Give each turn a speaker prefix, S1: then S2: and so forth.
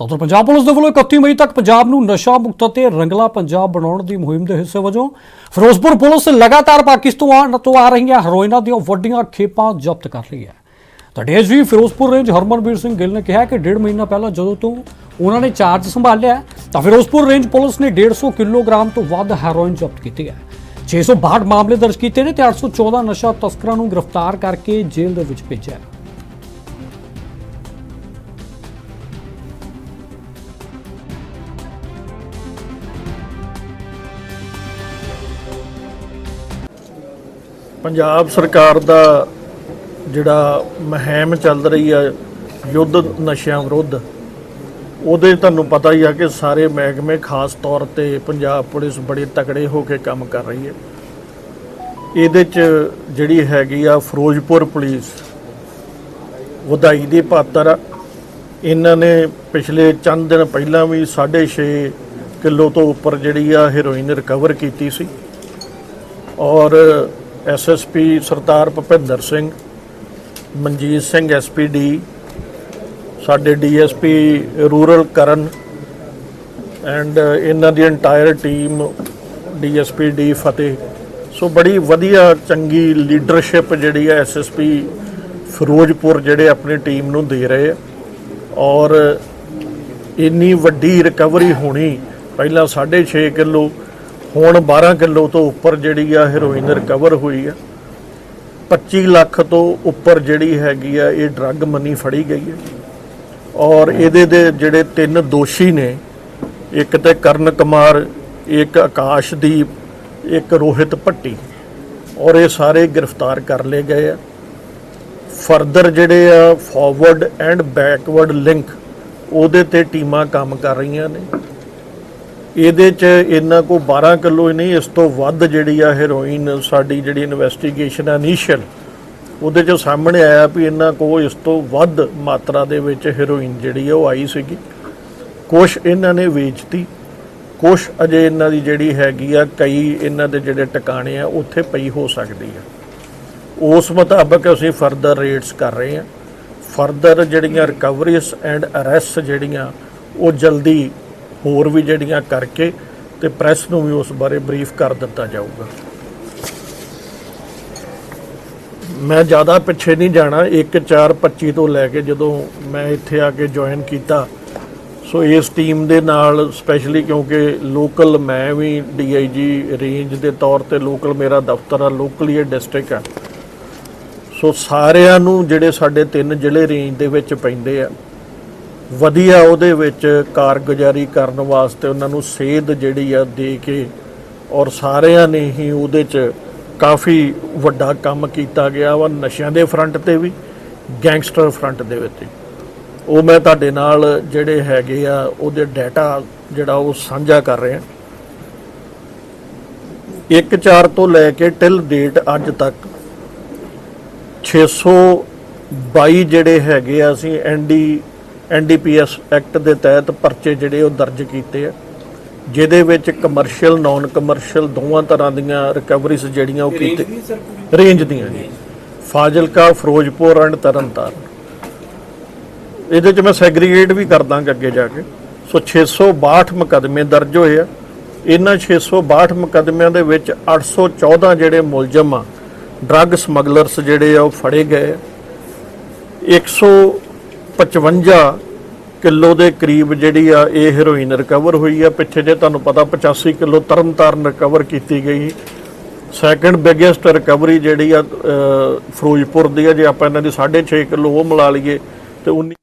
S1: ਤਾਂ ਉਧਰ ਪੰਜਾਬ ਪੁਲਿਸ ਦੇ ਵੱਲੋਂ 31 ਮਈ ਤੱਕ ਪੰਜਾਬ ਨੂੰ ਨਸ਼ਾ ਮੁਕਤ ਅਤੇ ਰੰਗਲਾ ਪੰਜਾਬ ਬਣਾਉਣ ਦੀ ਮੁਹਿੰਮ ਦੇ ਹਿੱਸੇ ਵਜੋਂ ਫਿਰੋਜ਼ਪੁਰ ਪੁਲਿਸ ਲਗਾਤਾਰ ਪਾਕਿਸਤਾਨ ਤੋਂ ਆ ਰਹੀਆਂ ਹੈਰੋਇਨਾਂ ਦੀਆਂ ਵੱਡੀਆਂ ਖੇਪਾਂ ਜ਼ਬਤ ਕਰ ਰਹੀ ਹੈ। ਤਾਂ ਡੀਐਸਪੀ ਫਿਰੋਜ਼ਪੁਰ ਰੇਂਜ ਹਰਮਨਵੀਰ ਸਿੰਘ ਗਿੱਲ ਨੇ ਕਿਹਾ ਕਿ ਡੇਢ ਮਹੀਨਾ ਪਹਿਲਾਂ ਜਦੋਂ ਤੋਂ ਉਹਨਾਂ ਨੇ ਚਾਰਜ ਸੰਭਾਲਿਆ ਹੈ, ਤਾਂ ਫਿਰੋਜ਼ਪੁਰ ਰੇਂਜ ਪੁਲਿਸ ਨੇ 150 ਕਿਲੋਗ੍ਰਾਮ ਤੋਂ ਵੱਧ ਹੈਰੋਇਨ ਜ਼ਬਤ ਕੀਤੀ ਹੈ। 662 ਮਾਮਲੇ ਦਰਜ ਕੀਤੇ ਨੇ ਤੇ 814 ਨਸ਼ਾ ਤਸਕਰਾਂ ਨੂੰ ਗ੍ਰਿਫਤਾਰ ਕਰਕੇ ਜੇਲ੍ਹ ਦੇ ਵਿੱਚ ਭੇਜਿਆ ਹੈ।
S2: ਪੰਜਾਬ ਸਰਕਾਰ ਦਾ ਜਿਹੜਾ ਮੁਹਿੰਮ ਚੱਲ ਰਹੀ ਆ ਯੁੱਧ ਨਸ਼ਿਆਂ ਵਿਰੁੱਧ, ਉਹਦੇ ਤੁਹਾਨੂੰ ਪਤਾ ਹੀ ਆ ਕਿ ਸਾਰੇ ਮਹਿਕਮੇ ਖਾਸ ਤੌਰ ਤੇ ਪੰਜਾਬ ਪੁਲਿਸ ਬੜੇ ਤਕੜੇ ਹੋ ਕੇ ਕੰਮ ਕਰ ਰਹੀ ਹੈ। ਇਹਦੇ ਚ ਜਿਹੜੀ ਹੈਗੀ ਆ ਫਿਰੋਜ਼ਪੁਰ ਪੁਲਿਸ ਵਧਾਈ ਦੇ ਪਾਤਰ ਆ। ਇਹਨਾਂ ਨੇ ਪਿਛਲੇ ਚੰਦ ਦਿਨ ਪਹਿਲਾਂ ਵੀ 6.5 ਕਿਲੋ ਤੋਂ ਉੱਪਰ ਜਿਹੜੀ ਆ ਹੈਰੋਇਨ ਰਿਕਵਰ ਕੀਤੀ ਸੀ। ਔਰ ਐਸਐਸਪੀ ਸਰਦਾਰ ਭੁਪਿੰਦਰ ਸਿੰਘ, ਮਨਜੀਤ ਸਿੰਘ ਐਸਪੀਡੀ ਸਾਡੇ ਡੀਐਸਪੀ ਰੂਰਲ ਕਰਨ ਐਂਡ ਇਹਨਾਂ ਦੀ entire team DSP D Fateh. So ਬੜੀ ਵਧੀਆ, ਚੰਗੀ ਲੀਡਰਸ਼ਿਪ ਜਿਹੜੀ ਹੈ ਐਸਐਸਪੀ ਫਿਰੋਜ਼ਪੁਰ ਜਿਹੜੇ ਆਪਣੀ ਟੀਮ ਨੂੰ ਦੇ ਰਹੇ ਆ। ਔਰ ਇੰਨੀ ਵੱਡੀ ਰਿਕਵਰੀ ਹੋਣੀ, ਪਹਿਲਾਂ 6.5 ਕਿਲੋ ਹੁਣ 12 ਕਿਲੋ ਤੋਂ ਉੱਪਰ ਜਿਹੜੀ ਆ ਹੈਰੋਇਨ ਰਿਕਵਰ ਹੋਈ ਆ। 25 ਲੱਖ ਤੋਂ ਉੱਪਰ ਜਿਹੜੀ ਹੈਗੀ ਆ, ਇਹ ਡਰੱਗ ਮਨੀ ਫੜੀ ਗਈ ਹੈ ਔਰ ਇਹਦੇ ਦੇ ਜਿਹੜੇ ਤਿੰਨ ਦੋਸ਼ੀ ਨੇ, ਇੱਕ ਤੇ ਕਰਨ ਕੁਮਾਰ, ਇੱਕ ਆਕਾਸ਼ਦੀਪ, ਇੱਕ ਰੋਹਿਤ ਭੱਟੀ। ਔਰ ਇਹ ਸਾਰੇ ਗ੍ਰਿਫਤਾਰ ਕਰ ਲਏ ਗਏ ਆ। ਫਰਦਰ ਜਿਹੜੇ ਆ ਫਾਰਵਰਡ ਐਂਡ ਬੈਕਵਰਡ ਲਿੰਕ ਉਹਦੇ ਤੇ ਟੀਮਾਂ ਕੰਮ ਕਰ ਰਹੀਆਂ ਨੇ। ਇਹਦੇ ਚ ਇਹਨਾਂ ਕੋ 12 ਕਿਲੋ ਹੀ ਨਹੀਂ, ਇਸ ਤੋਂ ਵੱਧ ਜਿਹੜੀ ਆ ਹੈਰੋਇਨ ਸਾਡੀ ਜਿਹੜੀ ਇਨਵੈਸਟੀਗੇਸ਼ਨ ਆ ਇਨੀਸ਼ੀਅਲ ਉਹਦੇ ਚ ਸਾਹਮਣੇ ਆਇਆ ਵੀ ਇਹਨਾਂ ਕੋ ਇਸ ਤੋਂ ਵੱਧ ਮਾਤਰਾ ਦੇ ਵਿੱਚ ਹੈਰੋਇਨ ਜਿਹੜੀ ਆ ਉਹ ਆਈ ਸੀਗੀ। ਕੁਛ ਇਹਨਾਂ ਨੇ ਵੇਚਤੀ, ਕੁਛ ਅਜੇ ਇਹਨਾਂ ਦੀ ਜਿਹੜੀ ਹੈਗੀ ਆ, ਕਈ ਇਹਨਾਂ ਦੇ ਜਿਹੜੇ ਟਿਕਾਣੇ ਆ, ਉੱਥੇ ਪਈ ਹੋ ਸਕਦੀ ਆ। ਉਸ ਮੁਤਾਬਕ ਅਸੀਂ ਫਰਦਰ ਰੇਟਸ ਕਰ ਰਹੇ ਹਾਂ ਫਰਦਰ ਜਿਹੜੀਆਂ ਰਿਕਵਰੀਜ਼ ਐਂਡ ਅਰੈਸਟ ਜਿਹੜੀਆਂ, ਉਹ ਜਲਦੀ ਹੋਰ ਵੀ ਜਿਹੜੀਆਂ ਕਰਕੇ ਤੇ ਪ੍ਰੈਸ ਨੂੰ ਵੀ ਉਸ ਬਾਰੇ ਬਰੀਫ ਕਰ ਦਿੱਤਾ ਜਾਊਗਾ। ਮੈਂ ਜ਼ਿਆਦਾ ਪਿੱਛੇ ਨਹੀਂ ਜਾਣਾ 1/4/25 ਤੋਂ ਲੈ ਕੇ ਜਦੋਂ ਮੈਂ ਇੱਥੇ ਆ ਕੇ ਜੁਆਇਨ ਕੀਤਾ, ਸੋ ਇਸ ਟੀਮ ਦੇ ਨਾਲ ਸਪੈਸ਼ਲੀ ਕਿਉਂਕਿ ਲੋਕਲ ਮੈਂ ਵੀ ਡੀਆਈਜੀ ਰੇਂਜ ਦੇ ਤੌਰ ਤੇ ਲੋਕਲ ਮੇਰਾ ਦਫ਼ਤਰ ਆ ਲੋਕਲ ਇਹ ਡਿਸਟ੍ਰਿਕਟ ਆ। ਸੋ ਸਾਰਿਆਂ ਨੂੰ ਜਿਹੜੇ ਸਾਡੇ ਤਿੰਨ ਜ਼ਿਲ੍ਹੇ ਰੇਂਜ ਦੇ ਵਿੱਚ ਪੈਂਦੇ ਆ ਵਧੀਆ ਉਹਦੇ ਵਿੱਚ ਕਾਰਗੁਜ਼ਾਰੀ ਕਰਨ ਵਾਸਤੇ ਉਹਨਾਂ ਨੂੰ ਸੇਧ ਜਿਹੜੀ ਆ ਦੇ ਕੇ ਔਰ ਸਾਰਿਆਂ ਨੇ ਹੀ ਉਹਦੇ 'ਚ ਕਾਫੀ ਵੱਡਾ ਕੰਮ ਕੀਤਾ ਗਿਆ ਵਾ, ਨਸ਼ਿਆਂ ਦੇ ਫਰੰਟ ਤੇ ਵੀ ਗੈਂਗਸਟਰ ਫਰੰਟ ਦੇ ਵਿੱਚ। ਉਹ ਮੈਂ ਤੁਹਾਡੇ ਨਾਲ ਜਿਹੜੇ ਹੈਗੇ ਆ, ਉਹਦੇ ਡਾਟਾ ਜਿਹੜਾ ਉਹ ਸਾਂਝਾ ਕਰ ਰਿਹਾ। 1/4 ਤੋਂ ਲੈ ਕੇ ਟਿਲ ਡੇਟ ਅੱਜ ਤੱਕ 622 ਜਿਹੜੇ ਹੈਗੇ ਆ ਅਸੀਂ ਐਨਡੀ ਐਨਡੀਪੀਐਸ ਐਕਟ ਦੇ ਤਹਿਤ ਪਰਚੇ ਜਿਹੜੇ ਉਹ ਦਰਜ ਕੀਤੇ ਆ ਜਿਹਦੇ ਵਿੱਚ ਕਮਰਸ਼ੀਅਲ ਨਾਨ ਕਮਰਸ਼ੀਅਲ ਦੋਵਾਂ ਤਰ੍ਹਾਂ ਦੀਆਂ ਰਿਕਵਰੀਜ਼ ਜਿਹੜੀਆਂ ਉਹ ਕੀਤੇ ਰੇਂਜ ਦੀਆਂ ਜੀ। ਫਾਜ਼ਿਲਕਾ ਫਿਰੋਜ਼ਪੁਰ ਐਂਡ ਤਰਨਤਾਰਨ। ਇਹਦੇ 'ਚ ਮੈਂ ਸੈਗਰੀਗੇਟ ਵੀ ਕਰ ਦਾਂਗਾ ਅੱਗੇ ਜਾ ਕੇ। ਸੋ 662 ਮੁਕਦਮੇ ਦਰਜ ਹੋਏ ਆ। ਇਹਨਾਂ 662 ਮੁਕਦਮਿਆਂ ਦੇ ਵਿੱਚ 814 ਜਿਹੜੇ ਮੁਲਜ਼ਮ ਆ ਡਰੱਗ ਸਮਗਲਰਸ ਜਿਹੜੇ ਆ ਉਹ ਫੜੇ ਗਏ 100 55 ਕਿਲੋ ਦੇ ਕਰੀਬ ਜਿਹੜੀ ਆ ਇਹ ਹੀਰੋਇਨ ਰਿਕਵਰ ਹੋਈ ਆ। ਪਿੱਛੇ ਜੇ ਤੁਹਾਨੂੰ ਪਤਾ 85 ਕਿਲੋ ਤਰਨਤਾਰਨ ਰਿਕਵਰ ਕੀਤੀ ਗਈ। ਸੈਕੰਡ ਬਿਗੇਸਟ ਰਿਕਵਰੀ ਜਿਹੜੀ ਆ ਫਿਰੋਜ਼ਪੁਰ ਦੀ ਆ। ਜੇ ਆਪਾਂ ਇਹਨਾਂ ਦੀ 6.5 ਕਿਲੋ ਉਹ ਮਿਲਾ ਲਈਏ ਤੇ 19